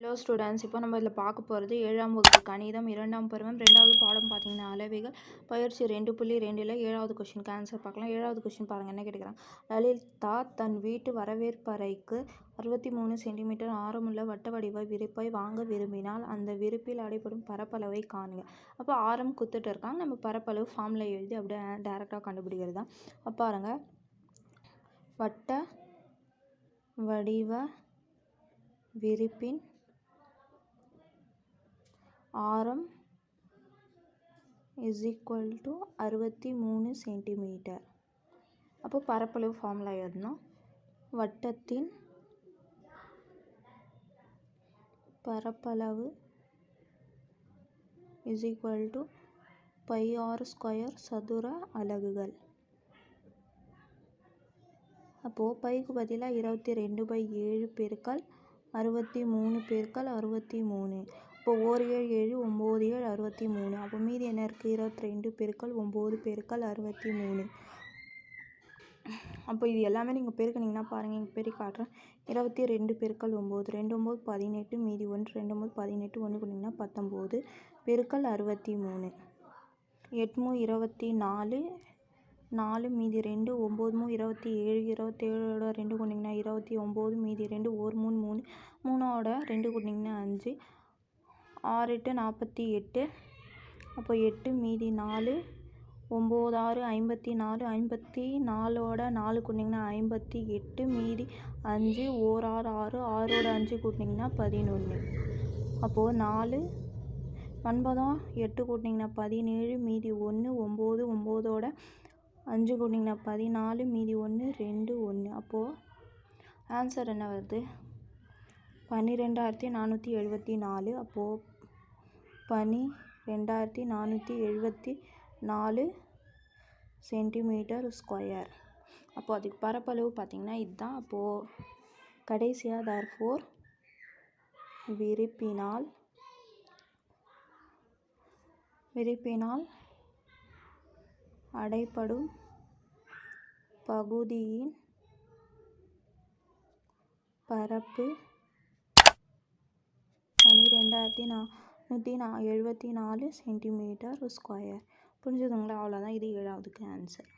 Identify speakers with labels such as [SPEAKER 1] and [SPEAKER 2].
[SPEAKER 1] Hello students இப்போ நம்ம இதில் பார்க்க போகிறது ஏழாம் வகுப்பு கணிதம் இரண்டாம் பருவம் ரெண்டாவது பாடம் பார்த்தீங்கன்னா அளவைகள் பயிற்சி ரெண்டு புள்ளி ரெண்டில் ஏழாவது கொஷினுக்கு ஆன்சர் பார்க்கலாம். ஏழாவது கொஷின் பாருங்கள் என்ன கேட்குறாங்க லலிதா தன் வீட்டு வரவேற்பறைக்கு அறுபத்தி மூணு சென்டிமீட்டர் ஆரமுள்ள வட்ட வடிவ விரிப்பை வாங்க விரும்பினால் அந்த விரிப்பில் அடைப்படும் பரப்பளவை காணுங்க. அப்போ ஆரம் குத்துட்டு இருக்காங்க நம்ம பரப்பளவு ஃபார்மில் எழுதி அப்படியே டேரெக்டாக கண்டுபிடிக்கிறது தான். அப்போ பாருங்கள் வட்ட வடிவ விரிப்பின் ஆரம் இஸ் ஈக்குவல் டு அறுபத்தி மூணு சென்டிமீட்டர் அப்போ பரப்பளவு ஃபார்முலா எழுதணும். வட்டத்தின் பரப்பளவு is equal to pi r square சதுர அலகுகள். அப்போது பைக்கு பதிலாக இருபத்தி ரெண்டு பை ஏழு பெருக்கல் அறுபத்தி மூணு பெருக்கல் அறுபத்தி மூணு. இப்போ ஓர் ஏழு ஏழு ஒம்பது ஏழு அறுபத்தி மூணு. அப்போ மீதி என்ன இருக்குது இருபத்தி ரெண்டு பெருக்கல் ஒம்பது பெருக்கல் அறுபத்தி மூணு. அப்போ இது எல்லாமே நீங்கள் பெருக்கினீங்கன்னா பாருங்கள் இங்கே பெருக்கி காட்டுறேன். இருபத்தி ரெண்டு பெருக்கல் ஒம்பது ரெண்டு ஒம்பது பதினெட்டு மீதி ஒன்று ரெண்டு ஒம்பது பதினெட்டு ஒன்று கொடுத்தீங்கன்னா பத்தொம்போது பெருக்கல் அறுபத்தி மூணு. எட்மூ இருபத்தி நாலு நாலு மீதி ரெண்டு ஒம்பது இருபத்தி ஏழு இருபத்தேழோட ரெண்டு கொண்டிங்கன்னா இருபத்தி ஒம்பது மீதி ரெண்டு ஒரு மூணு மூணு மூணோட ரெண்டு கொண்டிங்கன்னா அஞ்சு ஆறு எட்டு நாற்பத்தி எட்டு. அப்போ எட்டு மீதி நாலு. ஒம்பது ஆறு ஐம்பத்தி நாலு. ஐம்பத்தி நாலோட நாலு கூட்டிங்கன்னா ஐம்பத்தி எட்டு மீதி அஞ்சு. ஓர் ஆறு. ஆறு ஆறோட அஞ்சு கூட்டிங்கன்னா பதினொன்று அப்போது நாலு. ஒன்பதாம் எட்டு கூட்டிங்கன்னா பதினேழு. மீதி ஒன்று. ஒம்பது. ஒம்போதோட அஞ்சு கூட்டிங்கன்னா பதினாலு. மீதி ஒன்று. ரெண்டு ஒன்று. அப்போது ஆன்சர் என்ன வருது? பன்னிரெண்டாயிரத்தி நானூற்றி எழுபத்தி நாலு அப்போது பனி ரெண்டாயிரத்தி நானூற்றி எழுபத்தி நாலு சென்டிமீட்டர் ஸ்கொயர். அப்போது அதுக்கு பரப்பளவு பார்த்திங்கன்னா இதுதான். அப்போது கடைசியாக தர் ஃபோர் விரிப்பினால் விரிப்பினால் அடைப்படும் பகுதியின் பரப்பு பன்னிரெண்டாயிரத்தி நானூற்றி நா எழுபத்தி நாலு சென்டிமீட்டர் ஸ்கொயர் புரிஞ்சுதுங்களா? அவ்வளோதான் இது ஏழாவதுக்கு ஆன்சர்